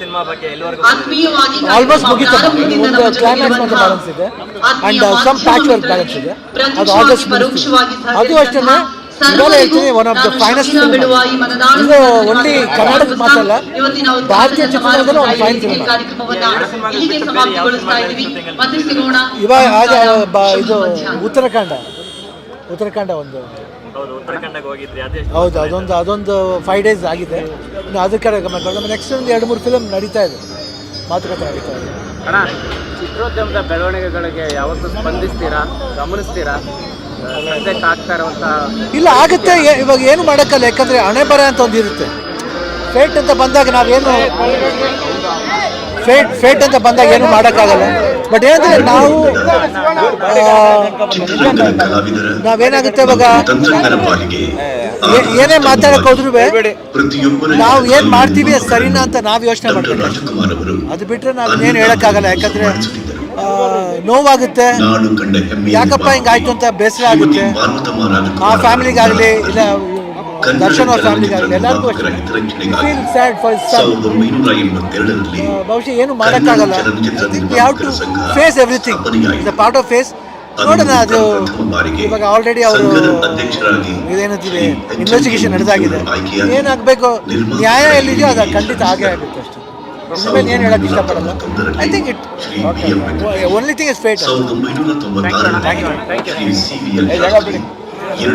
Cinema ಬಗ್ಗೆ ಎಲ್ಲರಿಗೂ ಆತ್ಮೀಯವಾಗಿ ಆಲ್ಮೋಸ್ಟ್ ಮುಗಿತು. ಒಂದು ನಮ್ಮ ಕ್ಲೈಮ್ಯಾಕ್ಸ್ ಮತ್ತು ಬ್ಯಾಲೆನ್ಸ್ ಇದೆ. And some patch work balance ಇದೆ. ಅದು ಪರೋಕ್ಷವಾಗಿ ಅದು ಅಷ್ಟೇ ಇವಾಗ ಹೇಳ್ತೀನಿ ಒನ್ ಆಫ್ ದ ಫೈನೆಸ್ಟ್ ಇದು ಧನ್ಯವಾದಗಳನ್ನು ಕರ್ನಾಟಕ ಮಾತ್ರಲ್ಲ, ಭಾರತೀಯ ಚಿತ್ರರಂಗದಲ್ಲಿ ಒಂದು ಸಿಗೋಣ ಇವಾಗ ಇದು. ಉತ್ತರಾಖಂಡ. ಉತ್ತರಾಖಂಡ ಒಂದು. ಹೌದು ಉತ್ತರಾಖಂಡಕ್ಕೆ ಹೋಗಿದ್ರಿ ಅದೇ ಹೌದು ಅದೊಂದು ಅದೊಂದು ಫೈವ್ ಡೇಸ್ ಆಗಿದೆ. ಇನ್ನು ಅದಕ್ಕೆ ಗಮನ ನೆಕ್ಸ್ಟ್ ಒಂದು ಎರಡು ಮೂರು ಫಿಲಮ್ ನಡೀತಾ ಇದೆ. ಮಾತುಕತೆ ನಡೀತಾ ಇದೆ. ಅಣ್ಣ ಚಿತ್ರೋದ್ಯಮದ ಬೆಳವಣಿಗೆಗಳಿಗೆ ಯಾವತ್ತೂ ಸ್ಪಂದಿಸ್ತೀರಾ? ಗಮನಿಸ್ತೀರಾ? ಇಲ್ಲ ಆಗುತ್ತೆ. ಇವಾಗ ಏನು ಮಾಡೋಕ್ಕಲ್ಲ. ಯಾಕಂದರೆ ಹಣೆ ಬರ ಅಂತ ಒಂದು ಇರುತ್ತೆ ಫೇಟ್ ಅಂತ ಬಂದಾಗ ನಾವೇನು ಫೇಟ್ ಫೇಟ್ ಅಂತ ಬಂದಾಗ ಏನು ಮಾಡೋಕ್ಕಾಗಲ್ಲ. ಬಟ್ ಏನಂದ್ರೆ ನಾವು ನಾವೇನಾಗುತ್ತೆ ಇವಾಗ? ಏನೇ ಮಾತಾಡಕ್ ಹೋದ್ರು ನಾವು ಏನ್ ಮಾಡ್ತೀವಿ ಸರಿನಾ ಅಂತ ನಾವು ಯೋಚನೆ ಮಾಡ್ತೀವಿ ಅದು ಬಿಟ್ರೆ ನಾವು ಏನು ಹೇಳಕ್ಕಾಗಲ್ಲ. ಯಾಕಂದ್ರೆ ನೋವಾಗುತ್ತೆ. ಯಾಕಪ್ಪ ಹಿಂಗಾಯ್ತು ಅಂತ ಬೇಸರ ಆಗುತ್ತೆ. ಆ ಫ್ಯಾಮಿಲಿಗಾಗಲಿ ಇಲ್ಲ ದರ್ಶನ್ ಅವ್ರ ಫ್ಯಾಮಿಲಿಗಾಗಲಿ ಎಲ್ಲರಿಗೂ ಅಷ್ಟೇ. ಫೀಲ್ ಸ್ಯಾಡ್ ಫಾರ್ ಸಾವಿರದ ಒಂಬೈನೂರ ಎಂಬತ್ತೆರಡರಲ್ಲಿ ಬಹುಶಃ ಏನು ಮಾಡೋಕ್ಕಾಗಲ್ಲ. ಯಾವ to face everything is a part of face ನೋಡೋಣ ಅದು ಇವಾಗ ಆಲ್ರೆಡಿ ಅವರು ಇದೇನಂತಿದೆ? ಇನ್ವೆಸ್ಟಿಗೇಷನ್ ನಡೆದಾಗಿದೆ. ಏನಾಗಬೇಕು? ನ್ಯಾಯ ಎಲ್ಲಿದೆಯೋ ಅದು ಖಂಡಿತ ಆಗೇ ಆಗುತ್ತೆ ಅಷ್ಟೇ. ಇನ್ಮೇಲೆ ಏನು ಹೇಳಕ್ಕೆ ಇಷ್ಟಪಡಲ್ಲ. I think it only thing is fate thank V L Shastri